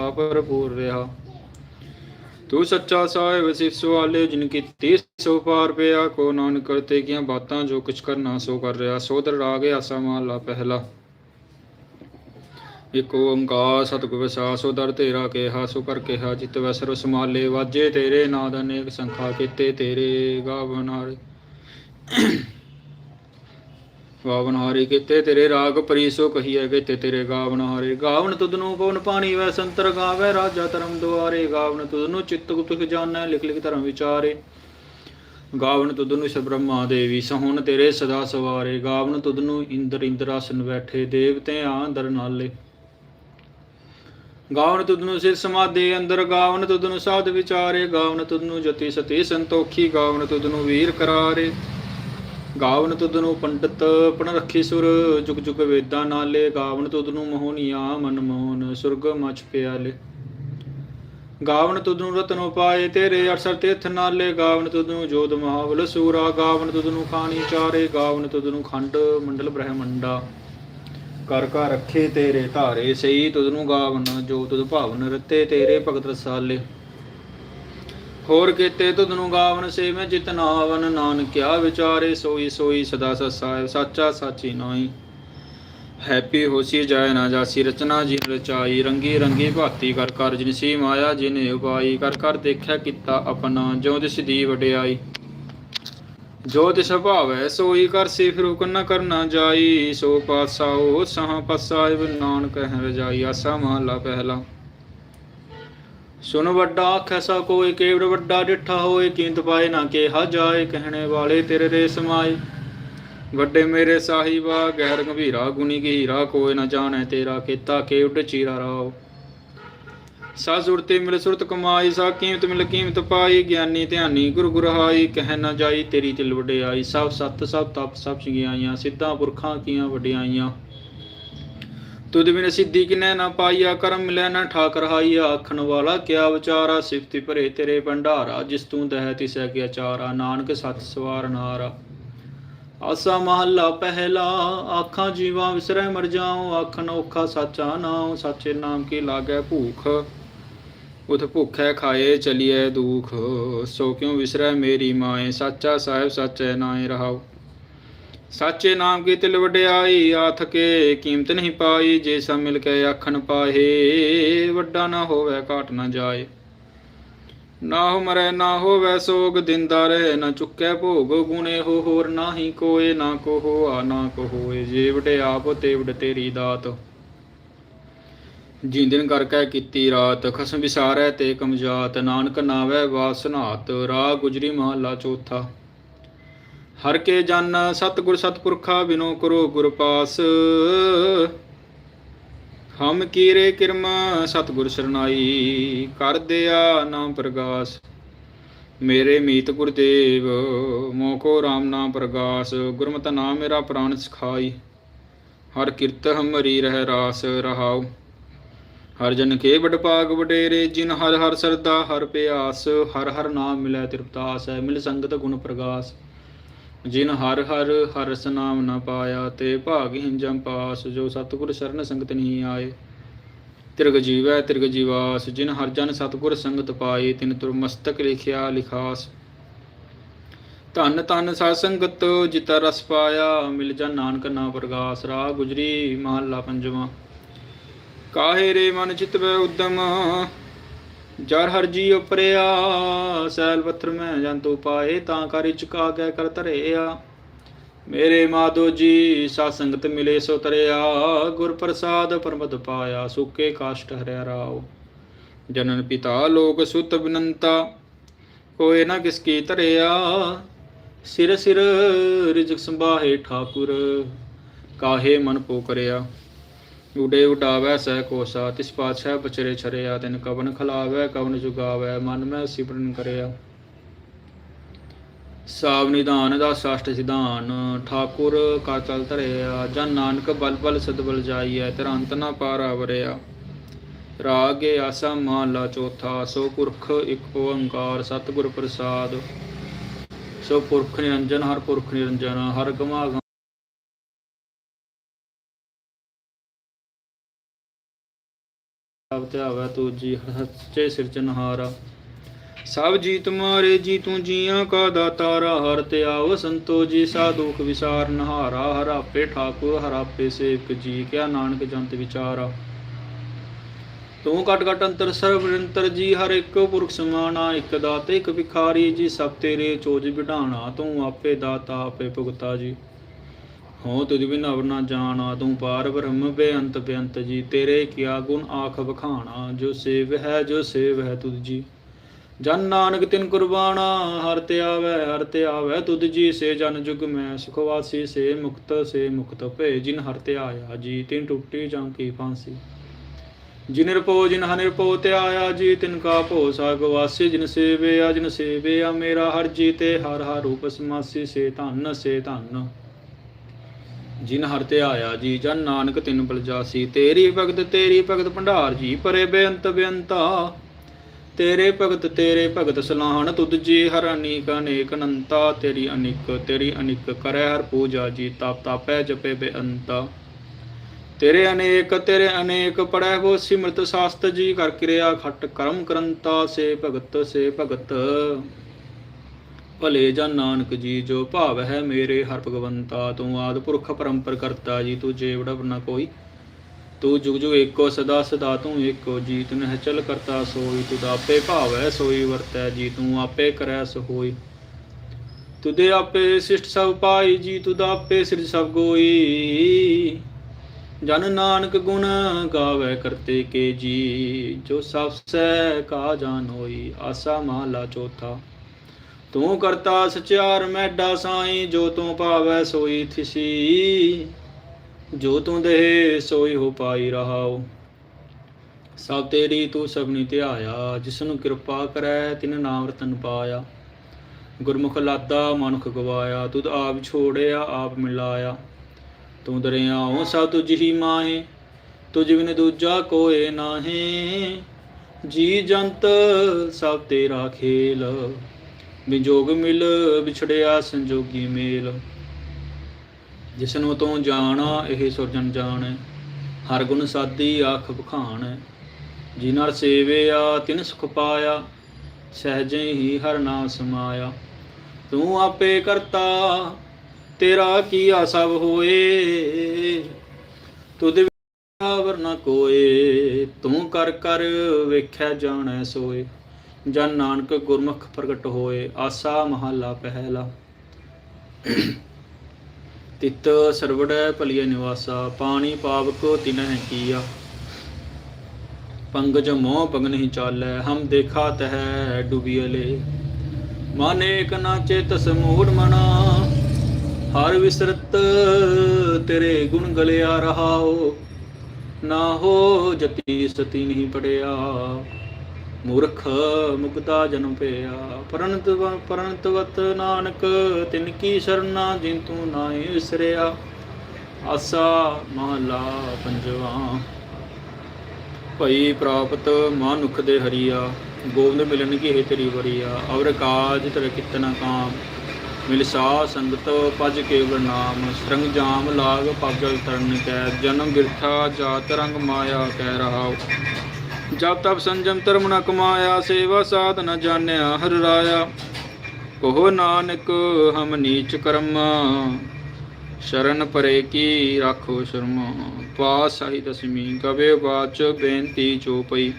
ਭਰਪੂਰ ਰਿਹਾ। ਤੂੰ ਸੱਚਾ ਸਾਹਿਬ ਸਿਫ ਸਵਾਲੇ ਜਿਨ ਕੀਤੀ, ਸੋ ਪਾਰ ਪਿਆ। ਕੋ ਨਾਨਕ ਕਰਤੇ ਕੀਆਂ ਬਾਤਾਂ ਜੋ ਕੁਛ ਕਰਨਾ, ਸੋ ਕਰ ਰਿਹਾ। ਸੋਦਰ ਰਾਗੇ ਆਸਾ ਮਹਲਾ ਪਹਿਲਾ। ਇਕ ਓੰਕਾਰ ਸਤਿਗੁਰ ਵਿਸਾਸ, ਸੋ ਦਰ ਤੇਰਾ ਕਿਹਾ, ਸੋ ਕਰ ਕਿਹਾ, ਜਿਤ ਵਸਰ ਸਮਾਲੇ। ਵਾਜੇ ਤੇਰੇ ਨਾਦ ਅਨੇਕ ਸੰਖਾ ਕੀਤੇ, ਤੇਰੇ ਗਾਵਨਾਰੇ ਗਾਵਨ ਹਾਰੇ ਕੀਤੇ, ਤੇਰੇ ਰਾਗ ਪਰੀਸੋ ਕਹੀਏ ਕੀਤੇ ਤੇਰੇ ਗਾਵਨ ਹਾਰੇ। ਗਾਵਨ ਤੁਧ ਨੂੰ ਪਵਨ ਪਾਣੀ ਵੈ ਸੰਤਰ ਗਾਵੇ, ਰਾਜਾ ਧਰਮ ਦੁਆਰੇ। ਗਾਵਨ ਤੁਧ ਚਿੱਤ ਗੁਪਤ ਜਾਣੈ, ਲਿਖ ਲਿਖ ਧਰਮ ਵਿਚਾਰੇ। ਗਾਵਨ ਤੁਧ ਨੂੰ ਬ੍ਰਹਮਾ ਦੇਵੀ ਸਹੁਣ, ਤੇਰੇ ਸਦਾ ਸਵਾਰੇ। ਗਾਵਨ ਤੁਧ ਨੂੰ ਇੰਦਰ ਇੰਦਰਾਸਨ ਬੈਠੇ, ਦੇਵਤੇ ਆਂਦਰ ਨਾਲੇ। ਗਾਵਨ ਤੁਧ ਨੂੰ ਸਿਰ ਸਮਾਦੇ ਅੰਦਰ ਗਾਵਨ ਤੁਧ ਨੂੰ ਸਾਧ ਵਿਚਾਰੇ। ਗਾਵਨ ਤੁਧ ਨੂੰ ਜਤੀ ਸਤੀ ਸੰਤੋਖੀ, ਗਾਵਨ ਤੁਧ ਨੂੰ ਵੀਰ ਕਰਾਰੇ। ਗਾਵਨ ਤੁਧ ਨੂੰ ਪੰਡਤ ਪਣ ਰੱਖੀ ਸੁਰ, ਜੁਗ ਜੁਗ ਵੇਦਾਂ ਨਾਲੇ ਗਾਵਨ ਤੁਧ ਨੂੰ ਮੋਹਨੀਆ, ਮਨ ਮੋਹਨ ਸੁਰਗ ਮਚ ਪਿਆਲੇ। ਗਾਵਨ ਤੁਧ ਨੂੰ ਰਤਨੋ ਪਾਏ ਤੇਰੇ ਅਰਸਰ ਤੀਰਥ ਨਾਲੇ। ਗਾਵਨ ਤੁਧ ਨੂੰ ਜੋਧ ਮਹਾਵਲ ਸੂਰਾ, ਗਾਵਨ ਤੁਧ ਨੂੰ ਖਾਣੀ ਚਾਰੇ। ਗਾਵਨ ਤੁਧ ਨੂੰ ਖੰਡ ਮੰਡਲ ਬ੍ਰਹਮੰਡਾ। ਕਰ ਕਰ ਰੱਖੇ ਤੇਰੇ ਧਾਰੇ ਸਈ ਤੁਧ ਨੂੰ ਗਾਵਨ, ਜੋ ਤੁਧ ਭਾਵਨ ਰਤੇ, ਤੇਰੇ ਭਗਤ ਰਸਾਲੇ। ਹੋਰ ਕੀਤੇ ਤੁਧ ਨੂੰ ਗਾਵਨ ਸੇ ਮੈਂ ਜਿਤਨਾਵਨ ਨਾਨਕਿਆ ਵਿਚਾਰੇ, ਸੋਈ ਸੋਈ ਸਦਾ ਸਸਾਇ ਸਾਚਾ ਸਾਚੀ ਨਾਈ ਹੈਪੀ ਹੋਸੀ ਜਾਇ ਨਾ ਜਾਸੀ, ਰਚਨਾ ਜਿਨ ਰਚਾਈ, ਰੰਗੀ ਰੰਗੀ ਭਾਤੀ ਕਰ ਕਰ ਜਿਨਸੀ ਮਾਇਆ ਜਿਨੇ ਉਪਾਈ, ਕਰ ਕਰ ਦੇਖਿਆ ਕੀਤਾ ਆਪਣਾ ਜੋ ਦਿਸ ਦੀ ਵਡਿਆਈ। ਜੋ ਤਿਸ ਭਾਵੈ, ਸੋਈ ਕਰ ਸੇ ਫਿਰ ਹੁਕਮ ਨਾ ਕਰਨਾ ਜਾਈ। ਸੋ ਪਾਸਾਓ ਸਹ ਪਸਾਇ ਨਾਨਕ ਹੈ ਰਜਾਈ, ਆਸਾ ਮਹਲਾ ਪਹਿਲਾ। ਸੁਨ ਵੱਡਾ ਆਖੈ ਕੋਈ ਕੇਵੜ ਵੱਡਾ ਡਿਠਾ ਹੋਏ, ਕੀਂਤ ਪਾਏ ਨਾ ਕਿਹਾ ਜਾਏ, ਕਹਿਣੇ ਵਾਲੇ ਤੇਰੇ ਰੇ ਸਮਾਏ। ਵੱਡੇ ਮੇਰੇ ਸਾਹਿਬਾ, ਗੈਰ ਗੰਭੀਰਾ, ਗੁਣੀ ਗਹੀਰਾ ਕੋਈ ਨਾ ਜਾਣੈ ਤੇਰਾ ਕੀਤਾ ਕੇਵੜ ਚੀਰਾ ਰਾਓ। ਸਾ ਸੁਰਤੇ ਮਿਲ ਸੁਰਤ ਕਮਾਈ, ਸਾ ਕੀਮਤ ਮਿਲ ਕੀਮਤ ਪਾਈ, ਗਿਆਨੀ ਧਿਆਨੀ ਗੁਰ ਗੁਰਹਾਈ ਕਹਿ ਨਾ ਜਾਈ ਤੇਰੀ ਤਿਲ ਵਡਿਆਈ। ਸਭ ਸਤ, ਸਭ ਤਪ, ਸਭ ਚੰਗਿਆਈਆਂ ਸਿੱਧਾ ਪੁਰਖਾਂ ਕੀਆਂ ਵਡਿਆਈਆਂ। ਤੁਧ ਬਿਨ ਸਿੱਧੀ ਕਿਨੈ ਨਾ ਪਾਈਆ ਕਰਮ ਮਿਲੈ ਨਾ ਠਾਕਰ ਹਾਈਆ ਆਖਣ ਵਾਲਾ, ਕਿਆ ਵਿਚਾਰਾ ਸਿਫਤੀ ਭਰੇ ਤੇਰੇ ਭੰਡਾਰਾ, ਜਿਸ ਤੂੰ ਦਹਿ ਤਿਸੈ ਕੀ ਅਚਾਰਾ ਨਾਨਕ ਸਤ ਸਵਾਰ ਨਾਰਾ ਆਸਾ ਮਹੱਲਾ ਪਹਿਲਾ, ਆਖਾਂ ਜੀਵਾਂ ਵਿਸਰੈ ਮਰ ਜਾਉ, ਆਖਣ ਔਖਾ ਸਾਚਾ ਨਾਉ, ਸਾਚੇ ਨਾਮ ਕੀ ਲਾਗੈ ਭੂਖ? ਉਤ ਭੁਖੈ ਖਾਏ ਚਲੀਐ ਦੁਖ, ਸੋ ਕਿਉ ਵਿਸਰੈ ਮੇਰੀ ਮਾਏ, ਸਾਚਾ ਸਾਹਿਬ ਸਾਚੈ ਨਾਏ ਰਹਾਉ। ਸਾਚੇ ਨਾਮ ਕੀ ਤਿਲ ਵਡਿਆਈ ਆਥ ਕੇ ਕੀਮਤ ਨਹੀਂ ਪਾਈ, ਜੇ ਸਭ ਮਿਲ ਕੇ ਆਖਣ ਪਾਹੇ, ਵੱਡਾ ਨਾ ਹੋਵੇ, ਘਾਟ ਨਾ ਜਾਏ। ਨਾ ਹੋ ਮਰੈ, ਨਾ ਹੋਵੇ ਸੋਗ, ਦਿੰਦਾ ਰਹੇ, ਨਾ ਚੁੱਕੈ ਭੋਗ, ਗੁਣੇ ਹੋ ਹੋਰ ਨਾਹੀ ਕੋਏ, ਨਾ ਕੋ ਹੋਆ ਨਾ ਕੋ ਹੋਏ ਜੇ ਵਡੇ ਤੇ ਵਡ ਤੇਰੀ ਦਾਤ। ਜਿੰਦਨ ਕਰ ਕੈ ਕੀਤੀ ਰਾਤ, ਖਸਮ ਵਿਸਾਰੈ ਤੇ ਕਮਜਾਤ ਨਾਨਕ ਨਾਵੇ ਵਾਸਨਾਤ ਰਾਗ ਗੁਜਰੀ ਮਹਲਾ ਚੌਥਾ। ਹਰ ਕੇ ਜਨ ਸਤਿਗੁਰ ਸਤਿਪੁਰਖਾ ਬਿਨੋ ਕਰੋ ਗੁਰ ਪਾਸ। ਹਮ ਕੀਰੇ ਕਿਰਮ ਸਤਿਗੁਰ ਸਰਨਾਈ, ਕਰ ਦਿਆ ਨਾਮ ਪ੍ਰਗਾਸ। ਮੇਰੇ ਮੀਤ ਗੁਰਦੇਵ ਮੋਕੋ RAM ਨਾਮ ਪ੍ਰਗਾਸ। ਗੁਰਮਤਿ ਨਾਮ ਮੇਰਾ ਪ੍ਰਾਨ ਸਿਖਾਈ, ਹਰ ਕਿਰਤ ਹਮਰੀ ਰਹਿ ਰਾਸ ਰਹਾਉ। ਹਰ ਜਨ ਕੇ ਬੜ ਭਾਗ ਵਡੇਰੇ, ਜਿਨ ਹਰ ਹਰ ਸਰਦਾ ਹਰ ਪਿਆਸ। ਹਰ ਹਰ ਨਾਮ ਮਿਲੈ ਤ੍ਰਿਪਤਾਸ ਹੈ ਮਿਲ ਸੰਗਤ ਗੁਣ ਪ੍ਰਗਾਸ। ਜਿਨ ਹਰ ਹਰ ਹਰਸ ਨਾਮ ਨ ਪਾਇਆ ਤੇ ਭਾਗਹੀਨ ਜਮ ਪਾਸ ਜੋ ਸਤਿਗੁਰ ਸ਼ਰਨ ਸੰਗਤ ਨਹੀਂ ਆਏ। ਤਿਰਗ ਜੀਵੈ ਤਿਰਗ ਜੀਵਾਸ, ਜਿਨ ਹਰ ਜਨ ਸਤਿਗੁਰ ਸੰਗਤ ਪਾਈ ਤਿਨ ਤੁਰ ਮਸਤਕ ਲਿਖਿਆ ਲਿਖਾਸ। ਧੰਨ ਧੰਨ ਸਾਧ ਸੰਗਤ, ਜਿਤਾ ਰਸ ਪਾਇਆ, ਮਿਲ ਜਨ ਨਾਨਕ ਨਾ ਪ੍ਰਗਾਸ। ਰਾਹ ਗੁਜਰੀ ਮਹੱਲਾ ਪੰਜਵਾਂ। ਕਾਹੇ ਰੇ ਮਨ ਚਿਤ ਵੈ ਉਦਮ? ਜਰ ਹਰ ਜੀ ਉਪਰਿਆ ਸੈਲ ਪੱਥਰ ਮੈਂ ਜੰਤੂ ਪਾਏ, ਤਾਂ ਕਰਿ ਚੁਕਾ ਕੇ ਕਰ ਧਰਿਆ। ਮੇਰੇ ਮਾਧੋ ਜੀ, ਸਾ ਸੰਗਤ ਮਿਲੇ ਸੋ ਤਰਿਆ। ਗੁਰ ਪ੍ਰਸਾਦ ਪਰਮਤ ਪਾਇਆ, ਸੁਕੇ ਕਾਸ਼ਟ ਹਰਿਆ ਰਾਓ। ਜਨਨ ਪਿਤਾ ਲੋਕ ਸੁਤ ਬਿਨੰਤਾ ਕੋਏ ਨਾ ਕਿਸ ਕੀ ਧਰਿਆ। ਸਿਰ ਸਿਰ ਰਿਜਕ ਸੰਭਾਹੇ ਠਾਕੁਰ, ਕਾਹੇ ਮਨ ਪੋ ਕਰਿਆ। ਉਡੇ ਉਡਾਵੈ, ਸਹਿ ਕੋਸਾ, ਤਿਸ ਪਾਤਸ਼ਾਹ ਬਚਰੇ ਛਰਿਆ, ਤਿਨ ਕਵਨ ਖਲਾਵੈ, ਕਵਨ ਜੁਗਾਵੈ, ਮਨ ਮੈਂ ਸਿਮਰਨ ਕਰਿਆ। ਸਾਵ ਨਿਧਾਨ ਦਾ ਸਾਸ਼ਟ ਸਿਧਾਨ, ਠਾਕੁਰ ਕਾ ਚਲ ਧਰਿਆ, ਜਨ ਨਾਨਕ ਬਲ ਬਲ ਸਦਬਲ ਜਾਈਐ ਤੇਰਾ ਅੰਤ ਨਾ ਪਾਰਾ ਵਰਿਆ ਰਾਗੇ ਆਸਾ ਮਹਲਾ ਚੌਥਾ, ਸੋ ਪੁਰਖ ਇੱਕ ਓੰਕਾਰ ਸਤਿਗੁਰ ਪ੍ਰਸਾਦ। ਸੋ ਪੁਰਖ ਨਿਰੰਜਨ, ਹਰ ਪੁਰਖ ਨਿਰੰਜਨ, ਹਰ ਗਮਾ ਸਭ ਧਿਆਵੈ ਤੁਜੀ ਸੱਚੇ ਸਿਰਜਨਹਾਰਾ ਸਭ ਜੀ ਤੁਮਾਰੇ ਜੀ, ਤੂੰ ਜੀਆਂ ਕਾ ਦਾਤਾਰਾ ਹਰ ਤੇ ਆਵ ਸੰਤੋ ਜੀ, ਸਾ ਦੁਖ ਵਿਸਾਰ ਨਹਾਰਾ। ਹਰਾਪੇ ਠਾਕੁਰ ਹਰਾਪੇ ਸੇਵਕ ਜੀ, ਕਿਆ ਨਾਨਕ ਜੰਤ ਵਿਚਾਰਾ। ਤੂੰ ਕਟ ਕਟ ਅੰਤਰ ਸਰਬ ਨਿਰੰਤਰ ਜੀ, ਹਰ ਇੱਕ ਪੁਰਖ ਸਮਾਨਾ ਇੱਕ ਦਾਤੇ, ਇੱਕ ਵਿਖਾਰੀ ਜੀ, ਸਭ ਤੇਰੇ ਚੋਜ ਵਿਢਾਣਾ ਤੂੰ ਆਪੇ ਦਾਤਾ, ਆਪੇ ਭੁਗਤਾ ਜੀ। ਹੋ ਤੁਧ ਬਿਨ ਅਵਰ ਨਾ ਜਾਣਾ, ਤੂੰ ਪਾਰ ਬ੍ਰਹਮ ਬੇਅੰਤ ਬੇਅੰਤ ਜੀ, ਤੇਰੇ ਕੀਆ ਗੁਣ ਆਖ ਬਖਾਣਾ ਜੋ ਸੇਵ ਹੈ, ਜੋ ਸੇਵ ਹੈ ਤੁਧ ਜੀ। ਜਨ ਨਾਨਕ ਤਿਨ ਕੁਰਬਾਨਾ, ਹਰ ਤੇ ਆਵੈ, ਹਰ ਤੇ ਆਵੈ ਤੁਧ ਜੀ, ਸੇ ਜਨ ਜੁਗ ਮੈਂ ਸੁਖਵਾਸੀ ਸੇ ਮੁਕਤ ਸੇ ਮੁਕਤ ਭੇ ਜਿਨ ਹਰ ਤੇ ਆਇਆ ਜੀ, ਤਿਨ ਟੁੱਟੀ ਜਾਂ ਕੀ ਫਾਂਸੀ। ਜਿਨ ਨਿਰਭਉ, ਜਿਨ ਹਨਿਰਭਉ ਤੇ ਆਇਆ ਜੀ, ਤਿਨ ਕਾ ਭੋ ਸਾਗਵਾਸੀ ਜਿਨ ਸੇਵਿਆ ਜਿਨ ਸੇਵਿਆ ਮੇਰਾ ਹਰ ਜੀ ਤੇ, ਹਰ ਹਰ ਰੂਪ ਸਮਾਸੀ, ਸੇ ਧੰਨ ਸੇ ਧੰਨ। ਜਿਨ ਹਰ ਤੇ ਆਇਆ ਜੀ, ਜਨ ਨਾਨਕ ਤਿਨ ਬਲ ਜਾਸੀ ਤੇਰੀ ਭਗਤ ਤੇਰੀ ਭਗਤ ਭੰਡਾਰ ਜੀ, ਪਰੇ ਬੇਅੰਤ ਬੇਅੰਤਾ। ਤੇਰੇ ਭਗਤ ਤੇਰੇ ਭਗਤ ਸਲਾਹਣ, ਤੁਧ ਜੀ ਹਰ ਅਨੀਕ ਅਨੇਕ ਅਨੰਤਾ। ਤੇਰੀ ਅਨਿਕ ਤੇਰੀ ਅਨਿਕ ਕਰੈ ਹਰ ਪੂਜਾ ਜੀ, ਤਾਪ ਤਾਪੈ ਜਪੇ ਬੇਅੰਤਾ। ਤੇਰੇ ਅਨੇਕ ਤੇਰੇ ਅਨੇਕ ਪੜੈ ਹੋ ਸਿਮਰਤ ਸਾਸਤ ਜੀ, ਕਰ ਕਿਰਿਆ ਖਟ ਕਰਮ ਕਰੰਤਾ। ਸੇ ਭਗਤ ਸੇ ਭਗਤ। ਭਲੇ ਜਨ ਨਾਨਕ ਜੀ, ਜੋ ਭਾਵ ਹੈ ਮੇਰੇ ਹਰ ਭਗਵੰਤਾ, ਤੂੰ ਆਦ ਪੁਰਖ ਪਰੰਪਰ ਕਰਤਾ ਜੀ, ਤੂੰ ਜੇਵੜਾ ਨਾ ਕੋਈ। ਤੂੰ ਜੁਗ ਜੁਗ ਏਕੋ ਸਦਾ ਸਦਾ ਤੂੰ ਏਕੋ ਜੀ ਤੂੰ ਹੈ ਚਲ ਕਰਤਾ ਸੋਈ, ਤੂੰ ਆਪੇ ਭਾਵ ਹੈ ਸੋਈ ਵਰਤੈ ਜੀ, ਤੂੰ ਆਪੇ ਕਰੈ ਸੋ ਹੋਈ ਤੁਦੇ ਆਪੇ ਸਿਸ਼ਟ ਸਭ ਪਾਈ ਜੀ ਤੁਦ ਆਪੇ ਸਿਰ ਸਭ ਗੋਈ। ਜਨ ਨਾਨਕ ਗੁਣ ਗਾਵੇ ਕਰਤੇ ਕੇ ਜੀ, ਜੋ ਸਭ ਸੈ ਕਾ ਜਾਨ ਹੋਈ, ਆਸਾ ਮਾਲਾ ਚੌਥਾ। ਤੂੰ ਕਰਤਾ ਸਚਿਆਰ ਮੈਡਾ ਸਾਈ, ਜੋ ਤੂੰ ਭਾਵੈ ਸੋਈ ਥਿਸੀ। ਜੋ ਤੂੰ ਦੇ ਸੋਈ ਹੋ ਪਾਈ ਰਹਾਉ। ਸਭ ਤੇਰੀ ਤੂੰ ਸਭਨੀ ਧਿਆਇਆ ਜਿਸ ਨੂੰ ਕਿਰਪਾ ਕਰੈ, ਤਿਨ ਨਾਮ ਰਤਨ ਪਾਇਆ। ਗੁਰਮੁਖ ਲਾਦਾ, ਮਨੁਖ ਗਵਾਇਆ, ਤੁਧ ਆਪ ਛੋੜਿਆ, ਆਪ ਮਿਲਾਇਆ। ਤੂੰ ਦਰਿਆਉ ਸਭ ਤੁਝ ਹੀ ਮਾਹੇ, ਤੁਝ ਬਿਨ ਦੂਜਾ ਕੋਏ ਨਾਹੀ। ਜੀ ਜੰਤ ਸਭ ਤੇਰਾ ਖੇਲ। ਵਿਜੋਗ ਮਿਲ ਵਿਛੜਿਆ ਸੰਜੋਗੀ ਮੇਲ। ਜਿਸਨੂੰ ਤੂੰ ਜਾਣਾ, ਇਹ ਸੁਰਜਨ ਜਾਣ। ਹਰ ਗੁਣ ਸਾਦੀ ਆਖ ਬਖਾਣ ਜੀ ਨਾਲ ਸੇਵਿਆ, ਤਿਨ ਸੁਖ ਪਾਇਆ। ਸਹਿਜੇ ਹੀ ਹਰ ਨਾਮ ਸਮਾਇਆ ਤੂੰ ਆਪੇ ਕਰਤਾ, ਤੇਰਾ ਕੀ ਸਭ ਹੋਏ? ਤੁਧ ਵਰਨਾ ਕੋਏ, ਤੂੰ ਕਰ ਕਰ ਵੇਖਿਆ ਜਾਣੈ ਸੋਏ। ਜਨ ਨਾਨਕ ਗੁਰਮੁਖ ਪ੍ਰਗਟ ਹੋਏ, ਆਸਾ ਮਹੱਲਾ ਪਹਿਲਾ। ਤਿਤ ਸਰਵੜੈ ਭਲੀਏ ਨਿਵਾਸਾ, ਪਾਣੀ ਪਾਵਕ ਤਿਨਹਿ ਕੀਆ। ਪੰਗਜ ਮੋਹ ਪਗਨਹਿ ਚਾਲੈ, ਹਮ ਦੇਖਾ ਤਹਿ ਡੁਬੀਲੇ ਮਾਨੇ ਕ ਨਾ ਚੇਤਸ ਮੂੜ ਮਨਾ, ਹਰ ਵਿਸਰਤ ਤੇਰੇ ਗੁਣ ਗਲਿਆ ਰਹਾਓ। ਨਾ ਹੋ ਜਤੀ ਸਤੀ ਨਹੀਂ ਪੜਿਆ। ਮੂਰਖ ਮੁਕਤਾ ਜਨਮ ਪਿਆ ਪਰਨਤ ਪਰਨਤਵਤ ਨਾਨਕ, ਤਿਨ ਕੀ ਸਰਨਾ ਜਿੰਤੂ ਤੂੰ ਵਿਸਰਿਆ ਆਸਾ ਮਹਲਾ ਪੰਜਵਾ। ਭਈ ਪ੍ਰਾਪਤ ਮਾਨੁਖ ਦੇ ਹਰੀਆ। ਗੋਬਿੰਦ ਮਿਲਣ ਕੀ ਹੈ ਤੇਰੀ ਵਰੀਆ। ਅਵਰ ਕਾਜ ਤਰ ਕਿਤਨਾ ਕਾਮ। ਮਿਲ ਸਾ ਸੰਗਤ ਪਜ ਕੇਵਲ ਨਾਮ। ਸਰੰਗ ਜਾਮ ਲਾਗ ਪਾਗਲ ਤਰਨ ਕੈ। ਜਨਮ ਬਿਰਥਾ ਜਾਤ ਰੰਗ ਮਾਇਆ ਕਹਿ ਰਹਾਉ। ਜਬ ਤਬ ਸੰਜਮ ਧਰਮ ਨ ਕਮਾਇਆ, ਸੇਵਾ ਸਾਧ ਨ ਜਾਣਿਆ, ਹਰ ਰਾਇਆ। ਕਹੋ ਨਾਨਕ, ਹਮ ਨੀਚ ਕਰਮ। ਸ਼ਰਨ ਪਰੇ ਕੀ ਰਾਖੋ ਸ਼ਰਮਾ। ਪਾਸ ਆਈ ਦਸਮੀ ਕਵੇ ਬਾਚ ਬੇਨਤੀ ਚੋ ਪਈ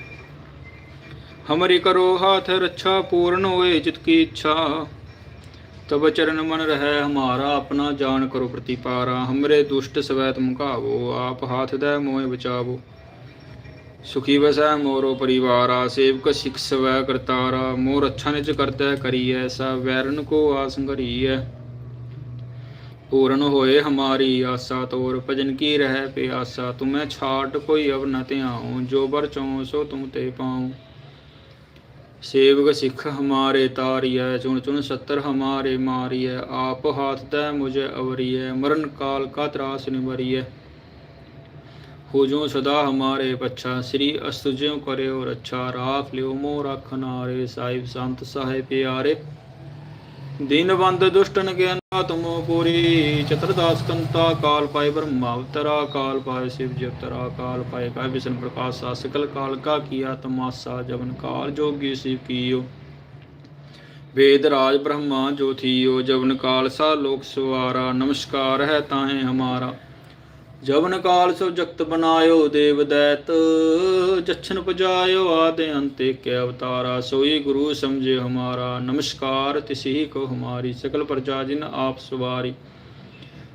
ਹਮਰੀ ਕਰੋ ਹਾਥ ਰੱਛਾ, ਪੂਰਨ ਹੋਏ ਜਿਤ ਕੀ ਇੱਛਾ। ਤਬ ਚਰਨ ਮਨ ਰਹਿ, ਹਮਾਰਾ ਆਪਣਾ ਜਾਣ ਕਰੋ ਪ੍ਰਤੀਪਾਰਾ। ਹਮਰੇ ਦੁਸ਼ਟ ਸਵੈਤ ਮੁਕਾਵੋ ਆਪ ਹਾਥ ਦੇ ਮੋਏ ਬਚਾਵੋ। ਸੁਖੀ ਵਸੈ ਮੋਰੋ ਪਰਿਵਾਰਾ, ਸੇਵਕ ਸਿਖ ਸਵੈ ਕਰਤਾਰਾ, ਮੋਰ ਅੱਛਾ ਨਿਜ ਕਰਤੈ ਕਰੀਐ, ਸਭ ਵੈਰਨ ਕੋ ਆਸੰਗਰੀਐ ਪੂਰਨ ਹੋਏ ਹਮਾਰੀ ਆਸਾ ਤੋਰ, ਭਜਨ ਕੀ ਰਹਿ ਪਿਆਸਾ, ਤੁਮੈ ਛਾਟ ਕੋਈ ਅਵ ਨ ਧਿਆਉ, ਜੋ ਬਰ ਚਉ ਸੋ ਤੁਮ ਤੇ ਪਾਉ। ਸੇਵਕ ਸਿੱਖ ਹਮਾਰੇ ਤਾਰੀਐ, ਚੁਣ ਚੁਣ ਸੱਤਰ ਹਮਾਰੇ ਮਾਰੀਐ, ਆਪ ਹਾਥ ਤੈ ਮੁਝੇ ਅਵਰੀਐ, ਮਰਨ ਕਾਲ ਕਾ ਤਰਾਸ ਨਿਵਰੀਐ। ਹੋ ਸਦਾ ਹਮਾਰੇ ਪੱਛਾ, ਸ੍ਰੀ ਅਸਤੁਜਿਉ ਕਰਿਓ ਰੱਛਾ, ਰਾਖ ਲਿਓ ਮੋ ਰਖਨਾਰੇ ਸਾਹਿਬ ਸੰਤ ਸਹਾਇ ਪਿਆਰੇ। ਦੀਨਵੰਦ ਦੁਸ਼ਟਨ ਕੇ ਅਨਾ ਪੂਰੀ ਚਤਰਦਾਸ ਕੰਤਾ, ਕਾਲ ਪਾਏ ਬ੍ਰਹਮਾ ਅਵਤਰਾ ਕਾਲ ਪਾਏ ਸ਼ਿਵ ਜਤਰਾ ਕਾਲ ਪਾਏ ਕਾ ਵਿਸ਼ਨ ਪ੍ਰਕਾਸ਼ ਸਾ ਸਕਲ ਕਾਲ ਕਾ ਕੀਆ ਤਮਾਸਾ, ਜਵਨ ਕਾਲ ਜੋਗੀ ਸ਼ਿਵ ਕੀਓ। ਵੇਦ ਰਾਜ ਬ੍ਰਹਮਾ ਜੋ ਥੀਓ, ਜਵਨ ਕਾਲ ਸਾ ਲੋਕ ਸਵਾਰਾ, ਨਮਸਕਾਰ ਹੈ ਤਾਹੇ ਹਮਾਰਾ। ਜਵਨ ਕਾਲ ਸੋ ਜਗਤ ਬਨਾਇਓ ਦੇਵ ਦੈਤ, ਜਛਨ ਪਜਾਇਓ ਆਦ ਅੰਤੇ ਕੇ ਅਵਤਾਰਾ, ਸੋਈ ਗੁਰੂ ਸਮਝੇ ਹਮਾਰਾ, ਨਮਸਕਾਰ ਤਿਸਹੀ ਕੋ ਹਮਾਰੀ, ਸਕਲ ਪ੍ਰਜਾ ਜਿਨ ਆਪ ਸਵਾਰੀ।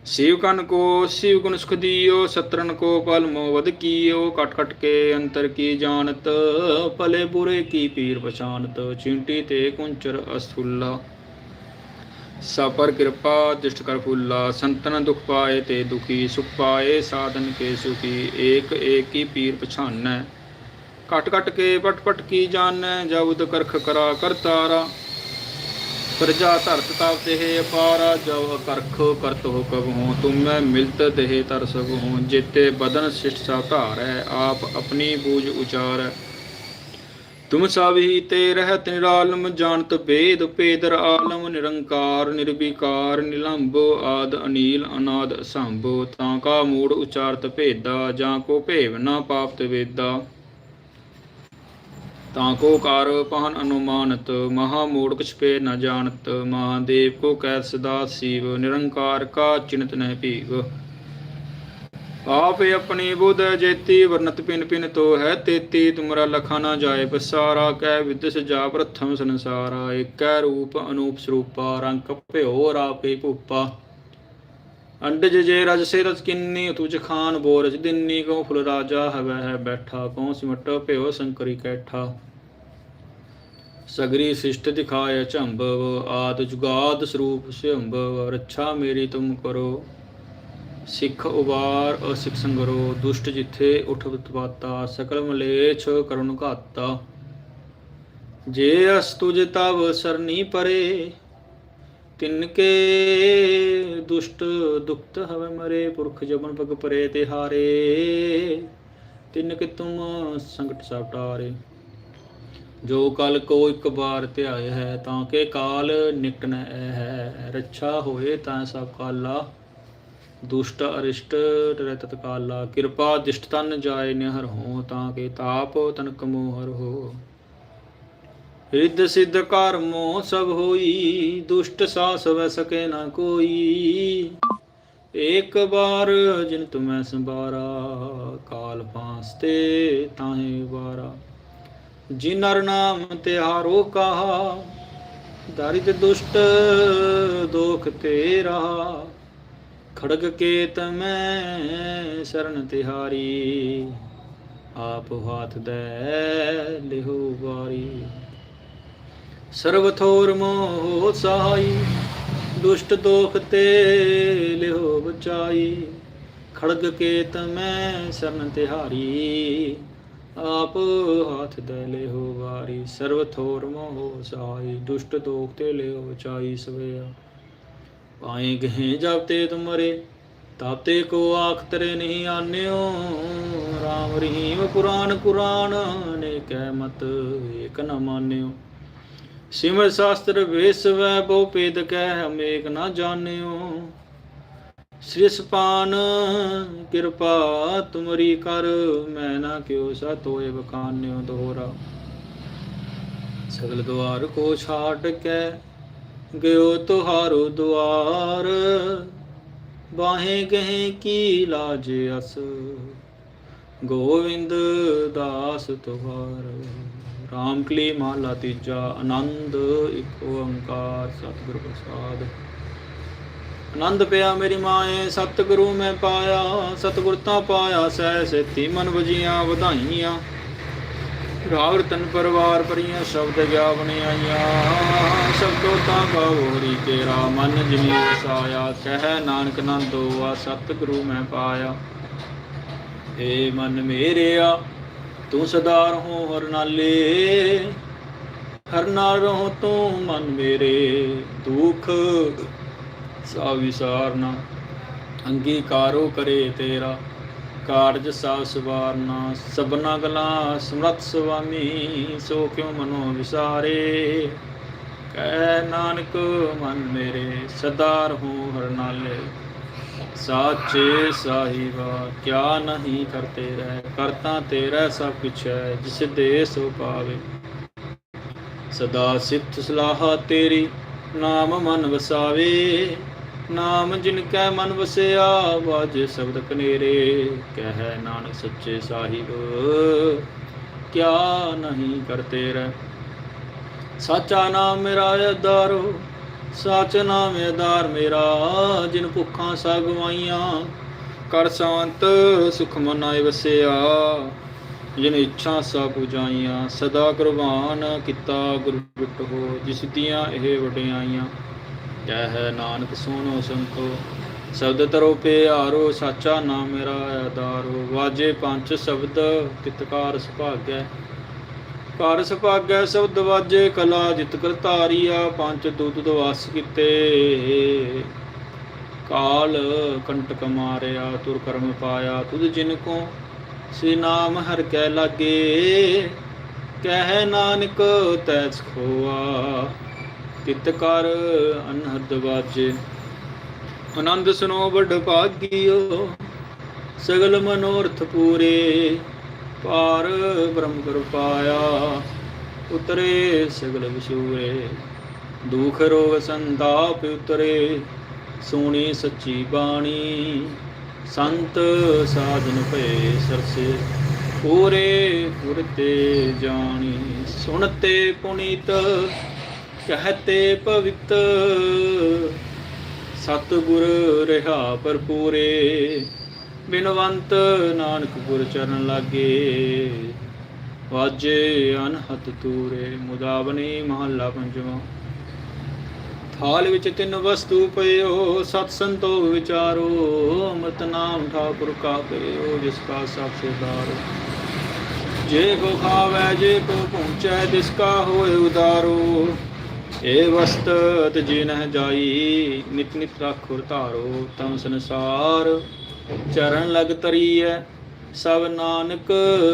ਸਿਵ ਕਨ ਕੋ, ਸਿਵ ਗੁਣ ਸੁਖ ਦਿਓ ਸਤਰਨ ਕੋ ਪਲ ਮੋ ਵਦ ਕੀਓ, ਕਟ ਕਟ ਕੇ ਅੰਤਰ ਕੀ ਜਾਣਤ, ਭਲੇ ਬੁਰੇ ਕੀ ਪੀਰ ਪਛਾਨਤ, ਚਿੰਟੀ ਤੇ ਕੁੰਚਰ ਅਸੁੱਲਾ ਸਪਰ ਕਿਰਪਾ ਦਿਸ਼ਟ ਕਰ ਫੁੱਲਾ, ਸੰਤਨ ਦੁਖ ਪਾਏ ਤੇ ਦੁਖੀ ਸੁਖ ਪਾਏ, ਸਾਧਨ ਕੇ ਸੁਖੀ, ਏਕ ਏਕੀ ਪੀਰ ਪਛਾਨੈ। ਕਟ ਕਟ ਕੇ ਪਟ ਪਟ ਕੀ ਜਾਣੈ ਜਉਦ ਕਰਖ ਕਰਾ ਕਰਤਾਰਾ ਪ੍ਰਜਾ ਧਰਤ ਤਾਪ ਦੇਹ ਅਪਾਰ ਜਉ ਕਰਖ ਕਰਤ ਹੋ ਕਬਹੂ ਤੁਮ ਮੈਂ ਮਿਲਤ ਦੇਹ ਤਰ ਸਭ ਹੂੰ। ਜਿਤੇ ਬਦਨ ਸਿਸ਼ਟ ਸਾ ਹੈ ਆਪ ਆਪਣੀ ਬੂਝ ਉਚਾਰੈ। ਤੁਮ ਸਭ ਹੀ ਤੇ ਰਹਿਤ ਨਿਰਾਲਮ, ਜਾਣਤ ਭੇਦ, ਭੇਦਰ ਆਲਮ, ਨਿਰੰਕਾਰ, ਨਿਰਵਿਕਾਰ, ਨਿਲੰਬੋ, ਆਦ, ਅਨੀਲ, ਅਨਾਦ ਸੰਭੋ ਤਾਂ ਕਾ ਮੂੜ ਉਚਾਰਤ ਭੇਦਾ, ਜਾਂ ਕੋ ਭੇਵ ਨਾ ਪਾਪ ਤੇ ਵੇਦਾ। ਤਾਂ ਕੋ ਕਾਰ ਪਹਨ ਅਨੁਮਾਨਤ, ਮਹਾ ਮੂੜ ਕਿਛ ਪੇ ਨ ਜਾਣਤ। ਮਹਾਦੇਵ ਕੋ ਕਹਿ ਸਦਾ ਸੀਵ, ਨਿਰੰਕਾਰ ਕਾ ਚਿੰਤ ਨਹਿ ਭੀਗ ਆਪ ਆਪਣੀ ਬੁਧ ਜੇਤੀ ਵਰਨਤ ਪਿਨ ਪਿਨ ਤੋ ਹੈ ਤੇਤੀ, ਤੁਮਰਾ ਲਖਾ ਨਾ ਜਾਏ ਬਸਾਰਾ ਕਹਿ ਵਿਦ ਜਾ ਪ੍ਰਥਮ ਸੰਸਾਰਾ, ਏਕੈ ਰੂਪ ਅਨੂਪ ਸਰੂਪਾ, ਰੰਗ ਭਿਓ ਰਾਪੇ ਭੂਪਾ। ਅੰਡਜ ਜੇ ਰਜ ਸੇ ਰਜ ਕਿੰਨੀ ਤੁਜ ਖਾਨ ਬੋਰਜ ਦਿੰਨੀ ਕੋ ਫੁਲ ਰਾਜਾ ਹਵੈ ਹੈ ਬੈਠਾ, ਕਉ ਸਿਮਟ ਭਿਓ ਸੰਕਰੀ ਕੈਠਾ। ਸਗਰੀ ਸਿਸ਼ਟ ਦਿਖਾਇ ਝੰਭਵ ਆਦ ਜੁਗਾਦ ਸਰੂਪ ਸਿਅੰਭਵ ਰੱਛਾ ਮੇਰੀ ਤੁਮ ਕਰੋ। ਸਿੱਖ ਉਬਾਰ ਅਸਿੱਖ ਸੰਗਰੋ, ਦੁਸ਼ਟ ਜਿੱਥੇ ਉਠ ਉਤਪਾਤਾ ਸਕਲ ਮਲੇਛ ਕਰੁਣ ਘਾਤਾ। ਜੇ ਅਸ ਤੁਜ ਤਵ ਸਰਨੀ ਪਰੇ, ਤਿਨਕੇ ਦੁਸ਼ਟ ਦੁਖਤ ਹਵੇ ਮਰੇ, ਪੁਰਖ ਜਬਨ ਪਗ ਪਰੇ ਤੇ ਹਾਰੇ। ਤਿਨਕੇ ਤੁਮ ਸੰਕਟ ਸਪਟਾਰੇ ਜੋ ਕਲ ਕੋ ਇੱਕ ਵਾਰ ਧਿਆਏ ਹੈ, ਤਾਂ ਕੇ ਕਾਲ ਨਿਕਟ ਨ ਹੈ। ਰੱਛਾ ਹੋਏ ਤਾਂ ਸਭ ਕਾਲਾ। ਦੁਸ਼ਟ ਅਰਿਸ਼ਟ ਡਰੈ ਤਤਕਾਲਾ ਕਿਰਪਾ ਦਿਸ਼ਟ ਤਨ ਜਾਏ ਨਿਹਰ ਹੋ, ਤਾਂ ਕੇ ਤਾਪ ਤਨਕ ਮੋਹਰ ਹੋ। ਰਿੱਧ ਸਿੱਧ ਕਰਮੋ ਸਭ ਹੋਈ, ਦੁਸ਼ਟ ਸਾਸ ਵੈ ਸਕੇ ਨਾ ਕੋਈ। ਏਕ ਬਾਰ ਜਿਨ ਤੁਮੈ ਸੰਭਾਰਾ, ਕਾਲ ਪਾਸਤੇ ਤਾਹੇ ਵਾਰਾ। ਜਿਨਰ ਨਾਮ ਤਿਹਾਰੋ ਕਹਾ ਦਰਿਦ ਦੁਸ਼ਟ ਦੋਖ ਤੇਰਾ। ਖੜਗ ਕੇਤ ਮੈਂ ਸਰਨ ਤਿਹਾਰੀ, ਆਪ ਹਾਥ ਦੇ ਲਿਹੋ ਵਾਰੀ। ਸਰਬ ਥੋਰ ਮੋਹ ਸਹਾਈ ਦੁਸ਼ਟ ਦੋਖ ਤੇ ਲਿਹੋ ਬਚਾਈ। ਖੜਗ ਕੇਤ ਮੈਂ ਸਰਨ ਤਿਹਾਰੀ, ਆਪ ਹੱਥ ਦੇ ਲਿਹੋ ਵਾਰੀ। ਸਰਬ ਥੋਰ ਮੋਹ ਸਹਾਈ ਦੁਸ਼ਟ ਦੋਖ ਤੇ ਲਿਹੋ ਬਚਾਈ ਸਵੇਆ। ਪਾਏ ਗਹਿ ਜਬ ਤੇ ਤੁਮਰੇ ਤਾਤੇ ਕੋ ਆਖ ਤਰੇ ਨਹੀਂ ਆਨਿਓ। ਰਾਮ ਰਹੀਮ ਕੁਰਾਨ ਕੁਰਾਨ ਨੇ ਕਹਿ ਮਤ ਏਕ ਨ ਮਾਨਿਓ। ਸਿਮਰ ਸ਼ਾਸਤਰ ਵੇਸ ਬਹੁ ਪੇਦ ਕਹਿ ਹਮੇਕ ਨਾ ਜਾਣਿਓ। ਸ੍ਰੀ ਸਪਾਨ ਕਿਰਪਾ ਤੁਮਰੀ ਕਰ, ਮੈਂ ਨਾ ਕਿਉ ਸਤੋਏ ਬਖਾਨਿਓ ਦੋਹਰਾ। ਸਗਲ ਦੁਆਰ ਕੋ ਛਾਟ ਕੇ ਗਇਓ ਤੁਹਾਰੋ ਦੁਆਰ ਬਾਹੇ ਗਹਿ ਕੀ ਲਾਜ ਅਸ? ਗੋਵਿੰਦ ਦਾਸ ਤੁਹਾਰ ਰਾਮ ਕਲੀ ਮਹਲਾ ਤੀਜਾ ਆਨੰਦ, ਇੱਕ ਓੰਕਾਰ ਸਤਿਗੁਰ ਪ੍ਰਸਾਦ। ਆਨੰਦ ਪਿਆ ਮੇਰੀ ਮਾਏ, ਸਤਿਗੁਰੂ ਮੈਂ ਪਾਇਆ, ਸਤਿਗੁਰ ਤਾਂ ਪਾਇਆ ਸਹਿ ਸੇਤੀ ਮਨ ਵਜੀਆਂ ਵਧਾਈਆਂ। ਰਾਵ ਰਤਨ ਪਰਵਾਰ ਪਰੀਆਂ ਸ਼ਬਦ ਗਿਆਵਣ ਆਈਆਂ। ਸਬਦੋ ਤਾਂ ਗੌਰੀ ਤੇਰਾ ਮਨ ਜਿਨੀ ਵਸਾਇਆ। ਕਹਿ ਨਾਨਕ ਨੰਦੋ ਆ ਸਤਿਗੁਰੂ ਮੈਂ ਪਾਇਆ। ਏ ਮਨ ਮੇਰਿਆ, ਤੂੰ ਸਦਾ ਰਹੋ ਹਰ ਨਾਲੇ। ਹਰ ਨਾਲ ਰਹੋ ਤੂੰ ਮਨ ਮੇਰੇ। ਦੁਖ ਸਾ ਵਿਸਾਰਨਾ ਅੰਗੀਕਾਰੋ ਕਰੇ ਤੇਰਾ। ਕਾਰਜ ਸਾ ਸਵਾਰਨਾ ਸਭਨਾ ਗਲਾ ਸਮਰਤ ਸੁਆਮੀ, ਸੋ ਕਿਉ ਮਨੋ ਵਿਸਾਰੇ? ਕਹਿ ਨਾਨਕ, ਮਨ ਮੇਰੇ ਸਦਾ ਰਹੂੰ ਹਰ ਨਾਲੇ। ਸਾਚੇ ਸਾਹਿਬਾ, ਕਿਆ ਨਹੀਂ ਕਰਤੇ ਰਹਿ? ਕਰਤਾ ਤੇਰਾ ਸਭ ਕੁਛ ਹੈ, ਜਿਸ ਦੇ ਸੋ ਪਾਵੇ। ਸਦਾ ਸਿਫਤ ਸਲਾਹ ਤੇਰੀ, ਨਾਮ ਮਨ ਵਸਾਵੇ। ਨਾਮ ਜਿਨ ਕੈ ਮਨ ਵਸਿਆ, ਵਾਜੇ ਸ਼ਬਦ ਕਨੇਰੇ, ਕਹਿ ਨਾਨਕ ਸੱਚੇ ਸਾਹਿਬ, ਕਿਆ ਨਹੀਂ ਕਰਤੇ ਰਹਿ। ਸਾਚਾ ਨਾਮ ਮੇਰਾ ਆਧਾਰੋ ਸੱਚ ਨਾਮ ਆਧਾਰ ਮੇਰਾ, ਜਿਨ ਭੁੱਖਾਂ ਸਾ ਕਰ ਸ਼ਾਂਤ ਸੁਖ ਮਨ ਆਏ ਵਸਿਆ। ਜਿਨ ਇੱਛਾ ਸਾ ਪੁਜਾਈਆਂ ਸਦਾ ਕੁਰਬਾਨ ਕੀਤਾ ਗੁਰੂ ਬਿਟ ਹੋ ਜਿਸ ਦੀਆਂ ਇਹ ਵਡਿਆਈਆਂ। ਕਹਿ ਨਾਨਕ ਸੁਣੋ ਸੰਤੋ, ਸ਼ਬਦ ਤਰੋ ਪਿਆਰੋ, ਸਾਚਾ ਨਾਮ ਮੇਰਾ ਆਧਾਰੋ, ਵਾਜੇ ਪੰਜ ਸ਼ਬਦ ਕਿਤਕਾਰ ਸੁਭਾਗੈ। ਕਰ ਸੁਭਾਗੈ, ਸ਼ਬਦ ਵਾਜੇ ਕਲਾ ਜਿਤ ਕਰ ਧਾਰੀਆ, ਪੰਜ ਦੁੱਧ ਦਵਾਸ ਕੀਤੇ। ਕਾਲ ਕੰਟਕ ਮਾਰਿਆ, ਤੁਰ ਕਰਮ ਪਾਇਆ, ਤੁਧ ਜਿਨ ਕੋ ਸੇ ਨਾਮ ਹਰ ਕੈ ਲਾਗੇ। ਕਹਿ ਨਾਨਕ ਤੈਸ ਖੋਆ ਕਿਤ ਕਰ ਅਨਹਦ ਵਾਜੇ। ਆਨੰਦ ਸੁਨੋ ਵੱਡ ਭਾਗਿਓ, ਸਗਲ ਮਨੋਰਥ ਪੂਰੇ। ਪਾਰ ਬ੍ਰਹਮ ਕਰ ਉਤਰੇ ਸਗਲ ਵਿਸ਼ੂਰੇ ਦੁਖ ਰੋਗ ਸੰਤਾਪ ਉਤਰੇ, ਸੋਣੀ ਸੱਚੀ ਬਾਣੀ। ਸੰਤ ਸਾਧਨ ਭਏ ਸਰਸੇ, ਪੂਰੇ ਪੁਰਤੇ ਜਾਣੀ। ਸੁਣਤੇ ਪੁਨੀਤ ਕਹਤੇ ਪਵਿੱਤ। ਸਤਿਗੁਰ ਰਹਾ ਭਰਪੂਰੇ। ਬਿਨਵੰਤ ਨਾਨਕ ਪੁਰ ਚਰਨ ਲਾਗੇ। ਵਾਜੇ ਅਨਹਤ ਤੂਰੇ। ਮੁਦਾਵਨੀ ਮਹੱਲਾ ਪੰਜਵਾਂ। ਥਾਲ ਵਿੱਚ ਤਿੰਨ ਵਸਤੂ ਪਇਓ, ਸਤ ਸੰਤੋਖ ਵਿਚਾਰੋ। ਅੰਮ੍ਰਿਤ ਨਾਮ ਠਾਕੁਰ ਕਾ ਪਇਓ ਜਿਸ ਕਾ ਸਭ ਸੁਧਾਰੋ ਜੇ ਕੋ ਖਾਵੈ, ਜੇ ਕੋ ਪਹੁੰਚੈ, ਤਿਸ ਕਾ ਹੋਏ ਉਦਾਰੋ। ਏ ਵਸਤ ਜੀ ਨਹਿ ਜਾਈ, ਨਿਤ ਨਿਤ ਰਾਖੁਰ ਧਾਰੋ ਤਮ ਸੰਸਾਰ। ਚਰਨ ਲਗ ਤਰੀਐ, ਸਭ ਨਾਨਕ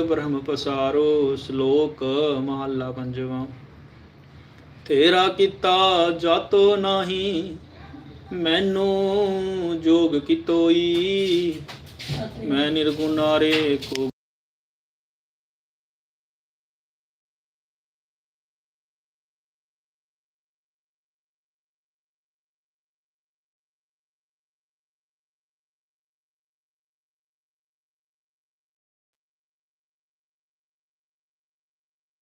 ਬ੍ਰਹਮ ਪਸਾਰੋ, ਸ਼ਲੋਕ ਮਹੱਲਾ ਪੰਜਵਾਂ। ਤੇਰਾ ਕੀਤਾ ਜਾਤੋ ਨਹੀਂ, ਮੈਨੂੰ ਜੋਗ ਕਿਤੋਈ। ਮੈਂ ਨਿਰਗੁਨਾਰੇ ਕੋ